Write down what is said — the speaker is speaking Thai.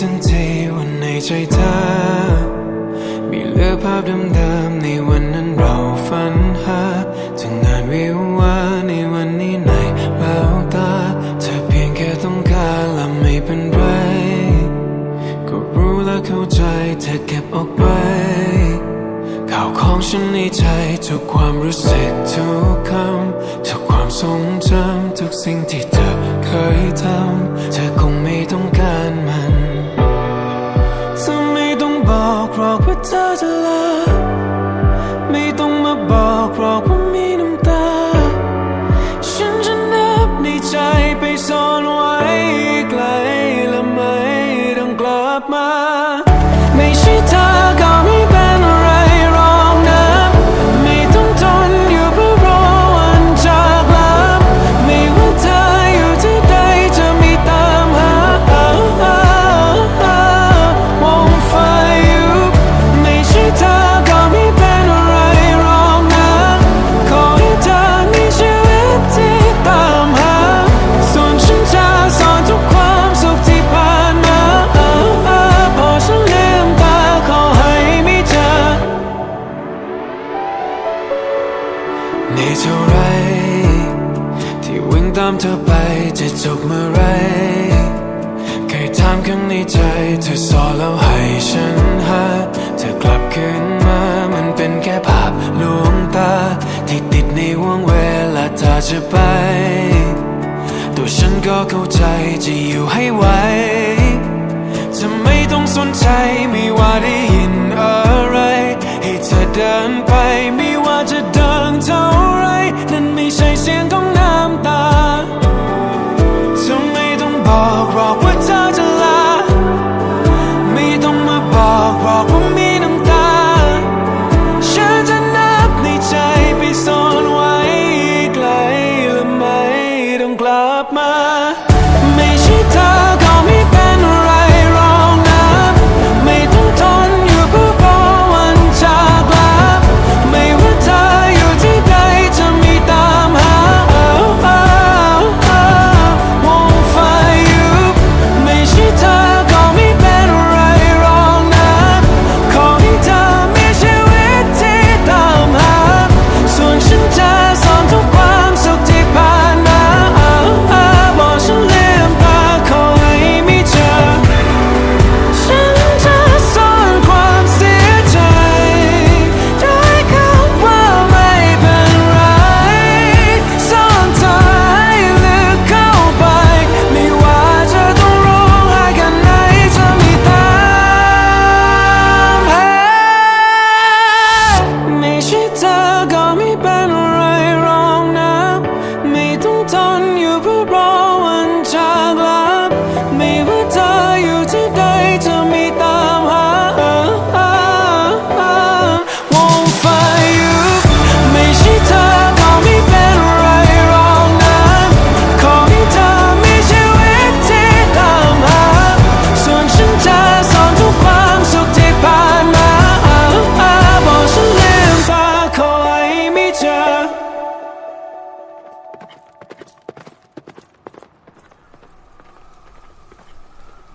จนเทวใช่เธอ มีเหลือภาพเดิมๆในวันนั้นเราฝันหาถึงงานวิววาในวันนี้ในแววตา เธอเพียงแค่ต้องการและไม่เป็นไร ก็รู้และเข้าใจเธอเก็บออกไปข่าวของฉันในใจทุกความรู้สึกทุกคำทุกความทรงจำทุกสิ่งที่เธอเคยทำเธอคงไม่ต้องการมัน ในเท่าไร ที่วิ่งตามเธอไปจะจบเมื่อไรเคยถามข้างในใจ เธอสอนแล้วให้ฉันหา เธอกลับคืนมามันเป็นแค่ภาพลวงตา ที่ติดในวงเวลาเธอจะไป ตัวฉันก็เข้าใจจะอยู่ให้ไหว